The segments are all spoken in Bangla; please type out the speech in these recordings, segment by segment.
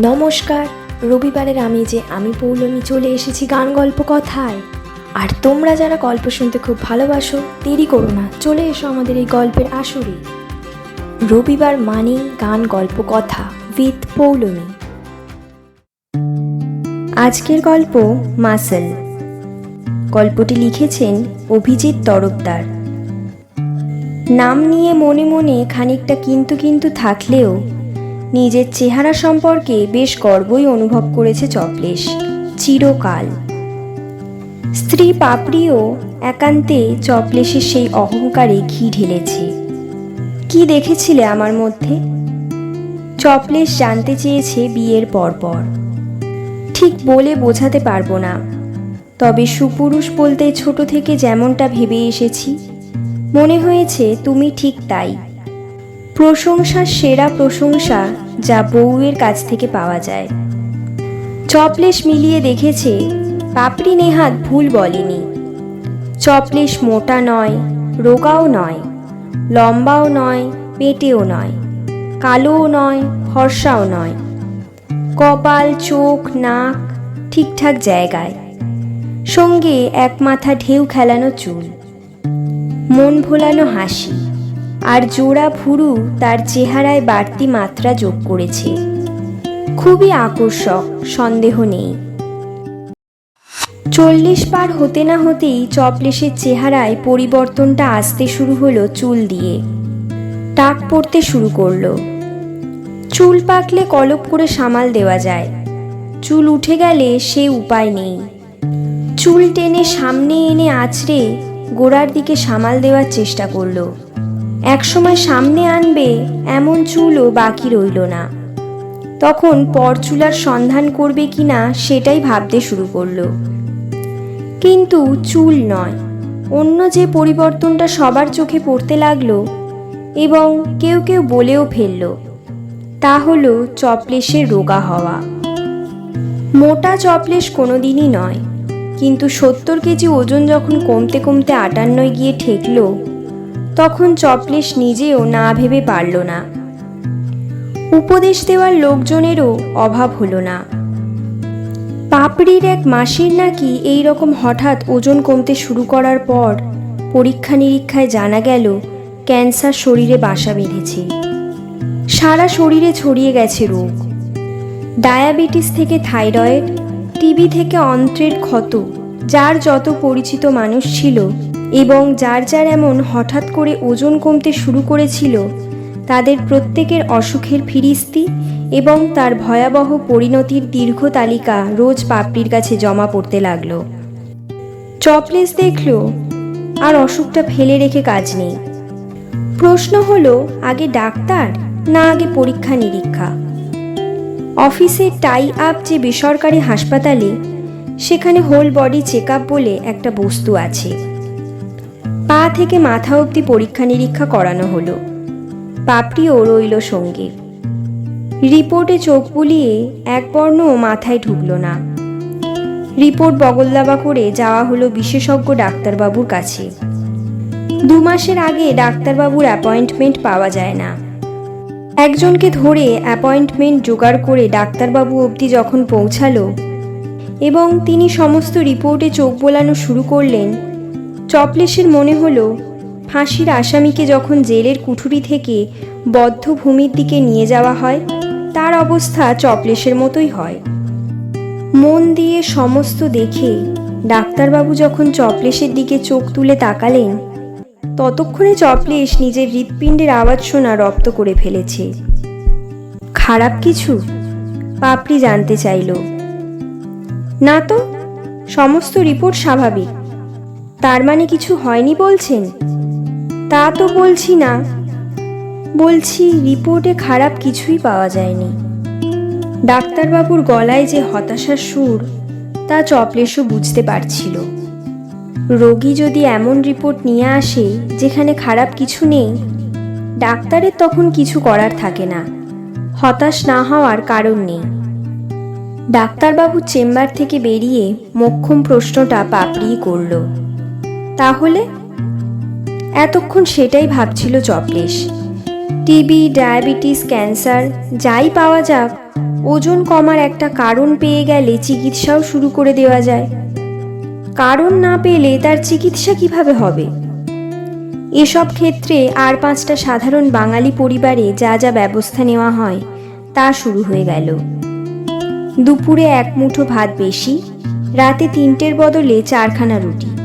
নমস্কার, রবিবারের আমি যে আমি পৌলমী চলে এসেছি গান গল্প কথায়। আর তোমরা যারা গল্প শুনতে খুব ভালোবাসো, দেরি করো না, চলে এসো আমাদের এই গল্পের আসরে। রবিবার মানেই গান গল্প কথা উইথ পৌলমী। আজকের গল্প মাসেল। গল্পটি লিখেছেন অভিজিৎ তরফদার। নাম নিয়ে মনে মনে খানিকটা কিন্তু কিন্তু থাকলেও নিজের চেহারা সম্পর্কে বেশ গর্বই অনুভব করেছে চপলেশ চিরকাল। স্ত্রী পাপড়িও একান্তে চপলেশের সেই অহংকারে ঘি ঢেলেছে। কি দেখেছিলে আমার মধ্যে? চপলেশ জানতে চেয়েছে বিয়ের পরপর। ঠিক বলে বোঝাতে পারব না। তবে সুপুরুষ বলতে ছোট থেকে যেমনটা ভেবে এসেছি, মনে হয়েছে তুমি ঠিক তাই। প্রশংসার সেরা প্রশংসা যা বউয়ের কাছ থেকে পাওয়া যায়। চপলেশ মিলিয়ে দেখেছে, পাপড়ি নেহাত ভুল বলেনি। চপলেশ মোটা নয়, রোগাও নয়, লম্বাও নয়, পেটেও নয়, কালোও নয়, ফর্সাও নয়। কপাল, চোখ, নাক ঠিকঠাক জায়গায়। সঙ্গে এক মাথা ঢেউ খেলানো চুল। মন ভোলানো হাসি। আর জোড়া ভুরু তার চেহারায় বাড়তি মাত্রা যোগ করেছে। খুবই আকর্ষক, সন্দেহ নেই। চল্লিশ পার হতে না হতেই চপলেশের চেহারায় পরিবর্তনটা আসতে শুরু হলো চুল দিয়ে। টাক পড়তে শুরু করল। চুল পাকলে কলপ করে সামাল দেওয়া যায়। চুল উঠে গেলে সে উপায় নেই। চুল টেনে সামনে এনে আছড়ে গোড়ার দিকে সামাল দেওয়ার চেষ্টা করল। একসময় সামনে আনবে এমন চুলও বাকি রইল না। তখন পরচুলার সন্ধান করবে কিনা সেটাই ভাবতে শুরু করল। কিন্তু চুল নয়, অন্য যে পরিবর্তনটা সবার চোখে পড়তে লাগল এবং কেউ কেউ বলেও ফেলল, তা হলো চপলেশের রোগা হওয়া। মোটা চপলেশ কোনোদিনই নয়, কিন্তু সত্তর কেজি ওজন যখন কমতে কমতে আটান্নয় গিয়ে ঠেকলো তখন চপলেশ নিজেও না ভেবে পারল না। উপদেশ দেওয়ার লোকজনেরও অভাব হলো না। পাপড়ির এক মাসির নাকি এই রকম হঠাৎ ওজন কমতে শুরু করার পর পরীক্ষা নিরীক্ষায় জানা গেল, ক্যান্সার শরীরে বাসা বেঁধেছে। সারা শরীরে ছড়িয়ে গেছে রোগ। ডায়াবেটিস থেকে থাইরয়েড, টিবি থেকে অন্ত্রের ক্ষত, যার যত পরিচিত মানুষ ছিল এবং যার যার এমন হঠাৎ করে ওজন কমতে শুরু করেছিল, তাদের প্রত্যেকের অসুখের ফিরিস্তি এবং তার ভয়াবহ পরিণতির দীর্ঘ তালিকা রোজ পাপড়ির কাছে জমা পড়তে লাগল। চপলেস দেখল, আর অসুখটা ফেলে রেখে কাজ নেই। প্রশ্ন হলো, আগে ডাক্তার না আগে পরীক্ষা নিরীক্ষা? অফিসে টাই আপ যে বেসরকারি হাসপাতালে, সেখানে হোল বডি চেক বলে একটা বস্তু আছে। পা থেকে মাথা অবধি পরীক্ষা নিরীক্ষা করানো হলো। পাপড়িও রইল সঙ্গে রিপোর্টে চোখ বুলিয়ে এক বর্ণও মাথায় ঢুকলো না। রিপোর্ট বগলদাবা করে যাওয়া হলো বিশেষজ্ঞ ডাক্তারবাবুর কাছে। দু মাসের আগে ডাক্তারবাবুর অ্যাপয়েন্টমেন্ট পাওয়া যায় না। একজনকে ধরে অ্যাপয়েন্টমেন্ট জোগাড় করে ডাক্তারবাবু অবধি যখন পৌঁছালো এবং তিনি সমস্ত রিপোর্টে চোখ বোলানো শুরু করলেন চপলেশের মনে হলো, ফাঁসির আসামিকে যখন জেলের কুঠুরি থেকে বদ্ধ ভূমির দিকে নিয়ে যাওয়া হয়, তার অবস্থা চপলেশের মতোই হয়। মন দিয়ে সমস্ত দেখে ডাক্তারবাবু যখন চপলেশের দিকে চোখ তুলে তাকালেন, ততক্ষণে চপলেশ নিজের হৃৎপিণ্ডের আওয়াজ শোনা রপ্ত করে ফেলেছে। খারাপ কিছু? পাপড়ি জানতে চাইল। না তো, সমস্ত রিপোর্ট স্বাভাবিক। তার মানে কিছু হয়নি বলছেন? তা তো বলছি না। বলছি, রিপোর্টে খারাপ কিছুই পাওয়া যায়নি। ডাক্তারবাবুর গলায় যে হতাশার সুর, তা চপলেশও বুঝতে পারছিল। রোগী যদি এমন রিপোর্ট নিয়ে আসে, যেখানে খারাপ কিছু নেই, ডাক্তারের তখন কিছু করার থাকে না। হতাশ না হওয়ার কারণ নেই। ডাক্তারবাবু চেম্বার থেকে বেরিয়ে মোক্ষম প্রশ্নটা পাপড়িয়ে করল। তাহলে? এতক্ষণ সেটাই ভাবছিল চপলেশ টিবি, ডায়াবেটিস, ক্যান্সার, যাই পাওয়া যাক, ওজন কমার একটা কারণ পেয়ে গেলে চিকিৎসাও শুরু করে দেওয়া যায়। কারণ না পেলে তার চিকিৎসা কীভাবে হবে? এসব ক্ষেত্রে আর পাঁচটা সাধারণ বাঙালি পরিবারে যা যা ব্যবস্থা নেওয়া হয়, তা শুরু হয়ে গেল। দুপুরে এক মুঠো ভাত বেশি, রাতে তিনটের বদলে চারখানা রুটি।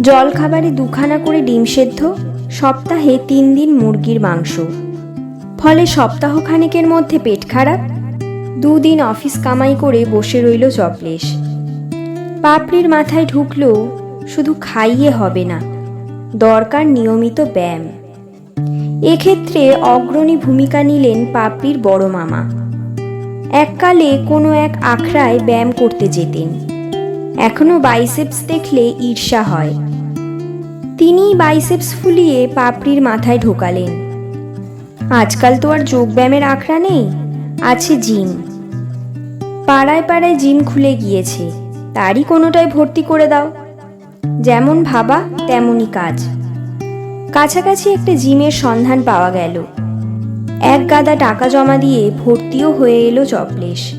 জলখাবারে দুখানা করে ডিম সেদ্ধ, সপ্তাহে তিন দিন মুরগির মাংস। ফলে সপ্তাহখানেকের মধ্যে পেট খারাপ, দুদিন অফিস কামাই করে বসে রইল চপলেশ পাপড়ির মাথায় ঢুকলো, শুধু খাইয়ে হবে না, দরকার নিয়মিত ব্যায়াম। এক্ষেত্রে অগ্রণী ভূমিকা নিলেন পাপড়ির বড় মামা। এককালে কোনো এক আখড়ায় ব্যায়াম করতে যেতেন। এখনও বাইসেপস দেখলে ঈর্ষা হয়। তিনিই বাইসেপস ফুলিয়ে পাপড়ির মাথায় ঢোকালেন। আজকাল তো আর যোগব্যায়ামের আখড়া নেই, আছে জিম। পাড়ায় পাড়ায় জিম খুলে গিয়েছে, তারই কোনোটায় ভর্তি করে দাও। যেমন ভাবা, তেমনই কাজ। কাছাকাছি একটা জিমের সন্ধান পাওয়া গেল। এক গাদা টাকা জমা দিয়ে ভর্তিও হয়ে এলো চপলেশ।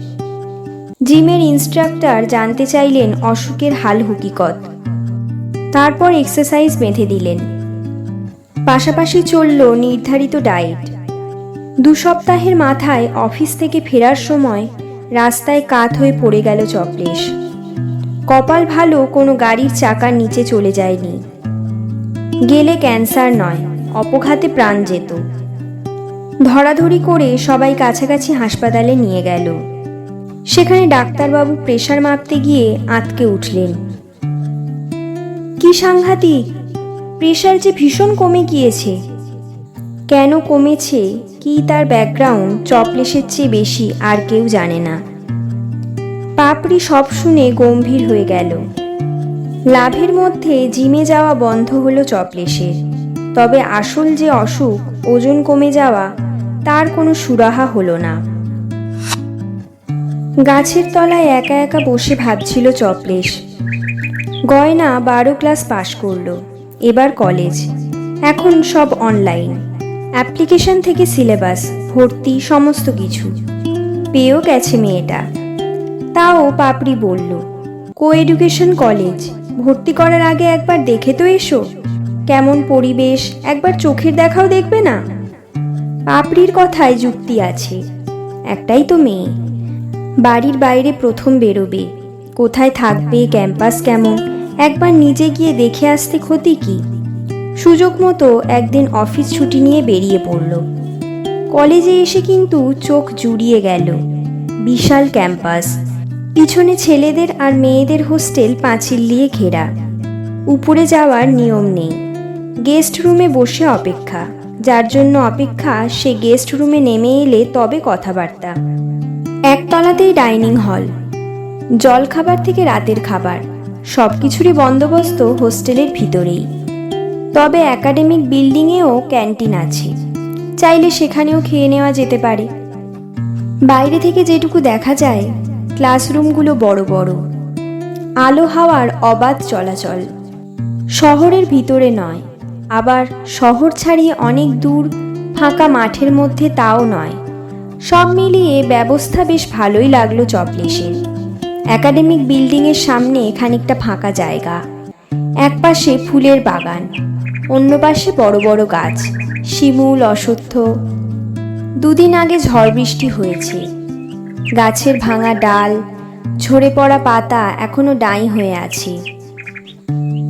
জিমের ইনস্ট্রাক্টর জানতে চাইলেন অসুখের হাল হুকিকত। তারপর এক্সারসাইজ বেঁধে দিলেন। পাশাপাশি চলল নির্ধারিত ডায়েট দু সপ্তাহের মাথায় অফিস থেকে ফেরার সময় রাস্তায় কাত হয়ে পড়ে গেল চপলেশ কপাল ভালো কোনো গাড়ির চাকার নিচে চলে যায়নি। গেলে ক্যান্সার নয়, অপঘাতে প্রাণ যেত। ধরাধরি করে সবাই কাছাকাছি হাসপাতালে নিয়ে গেল। সেখানে ডাক্তারবাবু প্রেশার মাপতে গিয়ে আঁতকে উঠলেন। কি সাংঘাতিক? প্রেশার যে ভীষণ কমে গিয়েছে। কেন কমেছে? কি তার ব্যাকগ্রাউন্ড চপলেসের চেয়ে বেশি আর কেউ জানে না। পাপড়ি সব শুনে গম্ভীর হয়ে গেল। লাভের মধ্যে জিমে যাওয়া বন্ধ হলো চপলেসের তবে আসল যে অসুখ, ওজন কমে যাওয়া, তার কোনো সুরাহা হলো না। গাছের তলায় একা একা বসে ভাবছিল চপলেশ গয়না বারো ক্লাস পাশ করল। এবার কলেজ। এখন সব অনলাইন। অ্যাপ্লিকেশন থেকে সিলেবাস, ভর্তি, সমস্ত কিছু। পেয়েও গেছে মেয়েটা। তাও পাপড়ি বলল কো এডুকেশন কলেজ, ভর্তি করার আগে একবার দেখে তো এসো। কেমন পরিবেশ, একবার চোখের দেখাও দেখবে না? পাপড়ির কথায় যুক্তি আছে। একটাই তো মেয়ে। বাড়ির বাইরে প্রথম বেরোবে। কোথায় থাকবে ক্যাম্পাস কেমন? একবার নিজে গিয়ে দেখে আসতে ক্ষতি কি? সুযোগ মতো একদিন অফিস ছুটি নিয়ে বেরিয়ে পড়ল। কলেজে এসে কিন্তু চোখ জুড়িয়ে গেল। বিশাল ক্যাম্পাস। পিছনে ছেলেদের আর মেয়েদের হোস্টেল পাঁচিল দিয়ে ঘেরা। উপরে যাওয়ার নিয়ম নেই। গেস্ট রুমে বসে অপেক্ষা। যার জন্য অপেক্ষা সে গেস্ট রুমে নেমে এলে তবে কথাবার্তা। একতলাতেই ডাইনিং হল। জলখাবার থেকে রাতের খাবার। সব কিছুরই বন্দোবস্ত হোস্টেলের ভিতরেই। তবে একাডেমিক বিল্ডিংয়েও ক্যান্টিন আছে। চাইলে সেখানেও খেয়ে নেওয়া যেতে পারে। বাইরে থেকে যেটুকু দেখা যায়, ক্লাসরুমগুলো বড় বড়। আলো হাওয়ার অবাধ চলাচল। শহরের ভিতরে নয়, আবার শহর ছাড়িয়ে অনেক দূর, ফাঁকা মাঠের মধ্যে তাও নয়। সব মিলিয়ে ব্যবস্থা বেশ ভালোই লাগল চপলেশের একাডেমিক বিল্ডিংয়ের সামনে খানিকটা ফাঁকা জায়গা। এক পাশে ফুলের বাগান, অন্য পাশে বড় বড় গাছ, শিমুল, অশ্বত্থ। দুদিন আগে ঝড় বৃষ্টি হয়েছে। গাছের ভাঙা ডাল, ঝরে পড়া পাতা এখনও ডাই হয়ে আছে।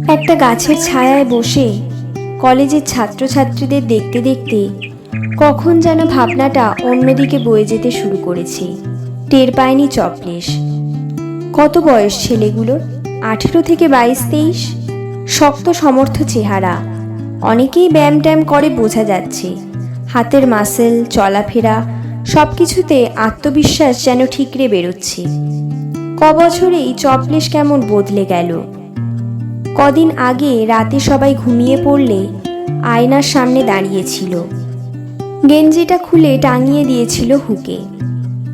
একটা গাছের ছায়ায় বসে কলেজের ছাত্রছাত্রীদের দেখতে দেখতে কখন যেন ভাবনাটা অন্যদিকে বয়ে যেতে শুরু করেছে। টের পায়নি চপলেশ। কত বয়স ছেলেগুলোর? আঠেরো থেকে বাইশ, তেইশ? শক্ত, সমর্থ চেহারা। অনেকেই ব্যায়াম ট্যাম করে বোঝা যাচ্ছে। হাতের মাসেল চলাফেরা সব কিছুতে আত্মবিশ্বাস যেন ঠিকরে বেরোচ্ছে। ক বছরেই চপলেশ কেমন বদলে গেল? কদিন আগে রাতে সবাই ঘুমিয়ে পড়লে আয়নার সামনে দাঁড়িয়েছিল। গেঞ্জিটা খুলে টাঙিয়ে দিয়েছিল হুকে।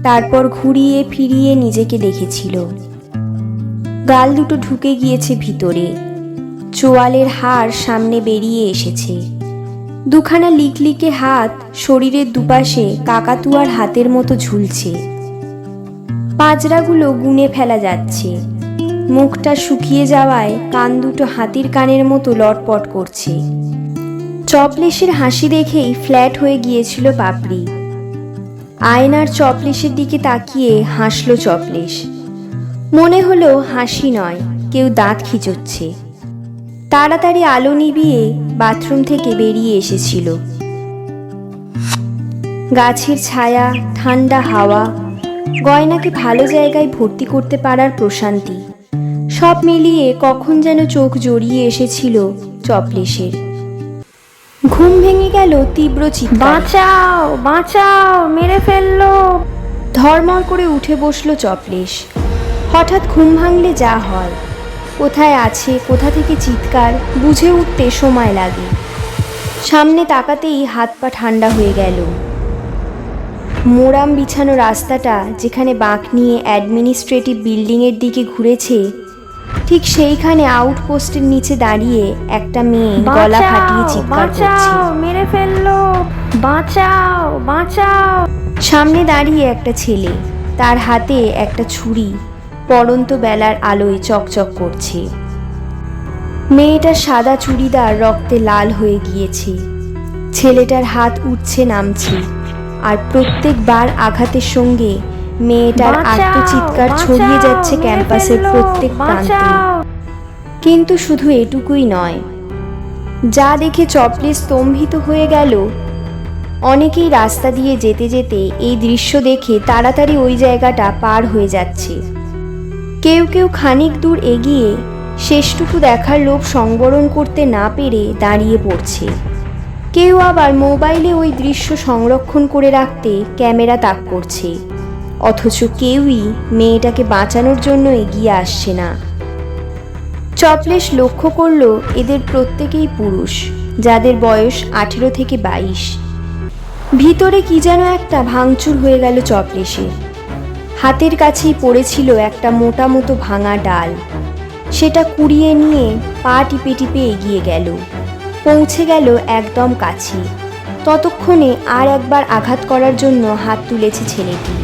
তারপর ঘুরিয়ে ফিরিয়ে নিজেকে দেখেছিল। গাল দুটো ঢুকে গিয়েছে ভিতরে। চোয়ালের হাড় সামনে বেরিয়ে এসেছে। দুখানা লিকলিকে হাত শরীরের দুপাশে কাকাতুয়ার হাতের মতো ঝুলছে। মাজরাগুলো গুনে ফেলা যাচ্ছে। মুখটা শুকিয়ে যাওয়ায় কান দুটো হাতির কানের মতো লটপট করছে। চপলেশের হাসি দেখেই ফ্ল্যাট হয়ে গিয়েছিল পাপড়ি। আয়নার চপলেশের দিকে তাকিয়ে হাসলো চপলেশ। মনে হলো হাসি নয়, কেউ দাঁত খিচুচ্ছে। তাড়াতাড়ি আলো নিবিয়ে বাথরুম থেকে বেরিয়ে এসেছিল। গাছের ছায়া, ঠান্ডা হাওয়া, গয়নাকে ভালো জায়গায় ভর্তি করতে পারার প্রশান্তি, সব মিলিয়ে কখন যেন চোখ জড়িয়ে এসেছিল চপলেশের। ঘুম ভেঙে গেল তীব্র চিৎকার। বাঁচাও বাঁচাও মেরে ফেলল। ধর্মর করে উঠে বসল চপলেশ। হঠাৎ ঘুম ভাঙলে যা হয়। কোথায় আছে কোথা থেকে চিৎকার বুঝে উঠতে সময় লাগে। সামনে তাকাতেই হাত পা ঠান্ডা হয়ে গেল। মোরাম বিছানো রাস্তাটা যেখানে বাঁক নিয়ে অ্যাডমিনিস্ট্রেটিভ বিল্ডিংয়ের দিকে ঘুরেছে ঠিক সেইখানে আউটপোস্টের নিচে দাঁড়িয়ে একটা মেয়ে গলা ফাটিয়ে চিৎকার করছে মেরে ফেলল। বাঁচাও বাঁচাও। সামনে দাঁড়িয়ে একটা ছেলে তার হাতে একটা ছুরি পড়ন্ত বেলার আলোয় চকচক করছে। মেয়েটার সাদা চুড়িদার রক্তে লাল হয়ে গিয়েছে। ছেলেটার হাত উঠছে নামছে আর প্রত্যেকবার আঘাতের সঙ্গে মেয়েটার বাঁচাও, আত্মচিৎকার ছড়িয়ে যাচ্ছে ক্যাম্পাসের প্রত্যেক প্রান্তে। কিন্তু শুধু এটুকুই নয় যা দেখে চপলে স্তম্ভিত হয়ে গেল অনেকেই রাস্তা দিয়ে যেতে যেতে এই দৃশ্য দেখে তাড়াতাড়ি ওই জায়গাটা পার হয়ে যাচ্ছে। কেউ কেউ খানিক দূর এগিয়ে শেষটুকু দেখার লোভ সংবরণ করতে না পেরে দাঁড়িয়ে পড়ছে। কেউ আবার মোবাইলে ওই দৃশ্য সংরক্ষণ করে রাখতে ক্যামেরা তাক করছে। অথচ কেউই মেয়েটাকে বাঁচানোর জন্য এগিয়ে আসছে না। চপলেশ লক্ষ্য করল এদের প্রত্যেকেই পুরুষ, যাদের বয়স আঠেরো থেকে বাইশ। ভিতরে কি যেন একটা ভাঙচুর হয়ে গেল চপলেশের। হাতের কাছেই পড়েছিল একটা মোটা মতো ভাঙা ডাল। সেটা কুড়িয়ে নিয়ে পা টিপে টিপে এগিয়ে গেল। পৌঁছে গেল একদম কাছে। ততক্ষণে আর একবার আঘাত করার জন্য হাত তুলেছে ছেলেটি।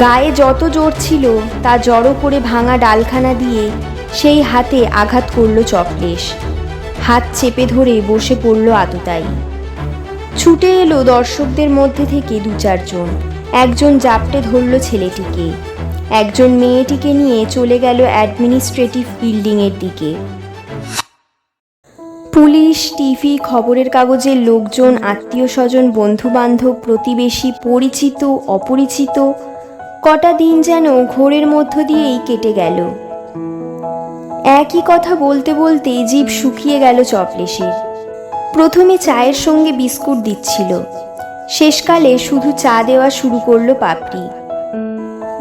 গায়ে যত জোর ছিল, তা জড়ো করে ভাঙা ডালখানা দিয়ে সেই হাতে আঘাত করল চকলেশ। হাত চেপে ধরে বসে পড়ল আততায়ী ছুটে এলো দর্শকদের মধ্যে থেকে দু চারজন। একজন জাপটে ধরল ছেলেটিকে। একজন মেয়েটিকে নিয়ে চলে গেল অ্যাডমিনিস্ট্রেটিভ বিল্ডিংয়ের দিকে। পুলিশ, টিভি, খবরের কাগজের লোকজন আত্মীয় স্বজন বন্ধু বান্ধব প্রতিবেশী, পরিচিত, অপরিচিত কটা দিন যেন ঘোরের মধ্য দিয়েই কেটে গেল। একই কথা বলতে বলতে জিভ শুকিয়ে গেল চপলেশের প্রথমে চায়ের সঙ্গে বিস্কুট দিচ্ছিল। শেষকালে শুধু চা দেওয়া শুরু করল পাপড়ি।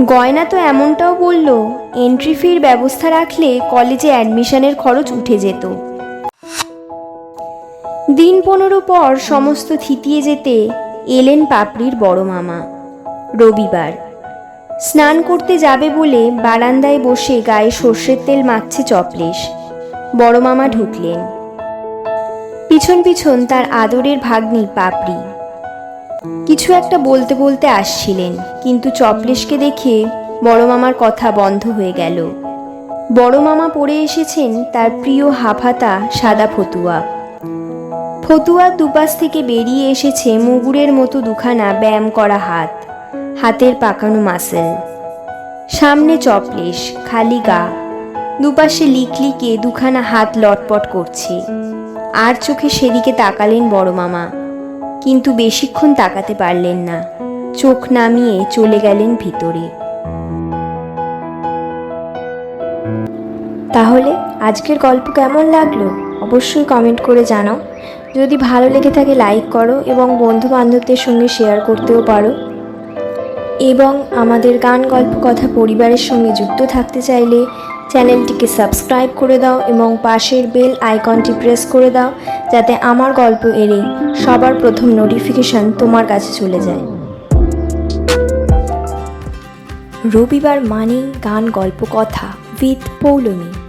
গয়না তো এমনটাও বলল এন্ট্রি ফির ব্যবস্থা রাখলে কলেজে অ্যাডমিশনের খরচ উঠে যেত। দিন পনেরো পর সমস্ত থিতিয়ে যেতে এলেন পাপড়ির বড় মামা। রবিবার। স্নান করতে যাবে বলে বারান্দায় বসে গায়ে সর্ষের তেল মাখছে চপলেশ। বড় মামা ঢুকলেন। পিছন পিছন তার আদরের ভাগ্নি পাপড়ি। কিছু একটা বলতে বলতে আসছিলেন, কিন্তু চপলেশকে দেখে বড় মামার কথা বন্ধ হয়ে গেল। বড় মামা পরে এসেছেন তার প্রিয় হাফাতা সাদা ফতুয়া। ফতুয়ার দুপাশ থেকে বেরিয়ে এসেছে মুগুরের মতো দুখানা ব্যায়াম করা হাত। হাতের পাকানো মাসেল। সামনে চপলেশ, খালি গা। দুপাশে লিকলিকে দুখানা হাত লটপট করছে। আর চোখে সেদিকে তাকালেন বড় মামা। কিন্তু বেশিক্ষণ তাকাতে পারলেন না। চোখ নামিয়ে চলে গেলেন ভিতরে। তাহলে আজকের গল্প কেমন লাগল? অবশ্যই কমেন্ট করে জানাও। যদি ভালো লেগে থাকে লাইক করো এবং বন্ধু বান্ধবদের সঙ্গে শেয়ার করতেও পারো। এবং আমাদের গান, গল্প, কথা পরিবারের সঙ্গে যুক্ত থাকতে চাইলে চ্যানেলটিকে সাবস্ক্রাইব করে দাও এবং পাশের বেল আইকনটি প্রেস করে দাও যাতে আমার গল্প এলে সবার প্রথম নোটিফিকেশন তোমার কাছে চলে যায়। রবিবার মানে গান, গল্প, কথা উইথ পৌলমী।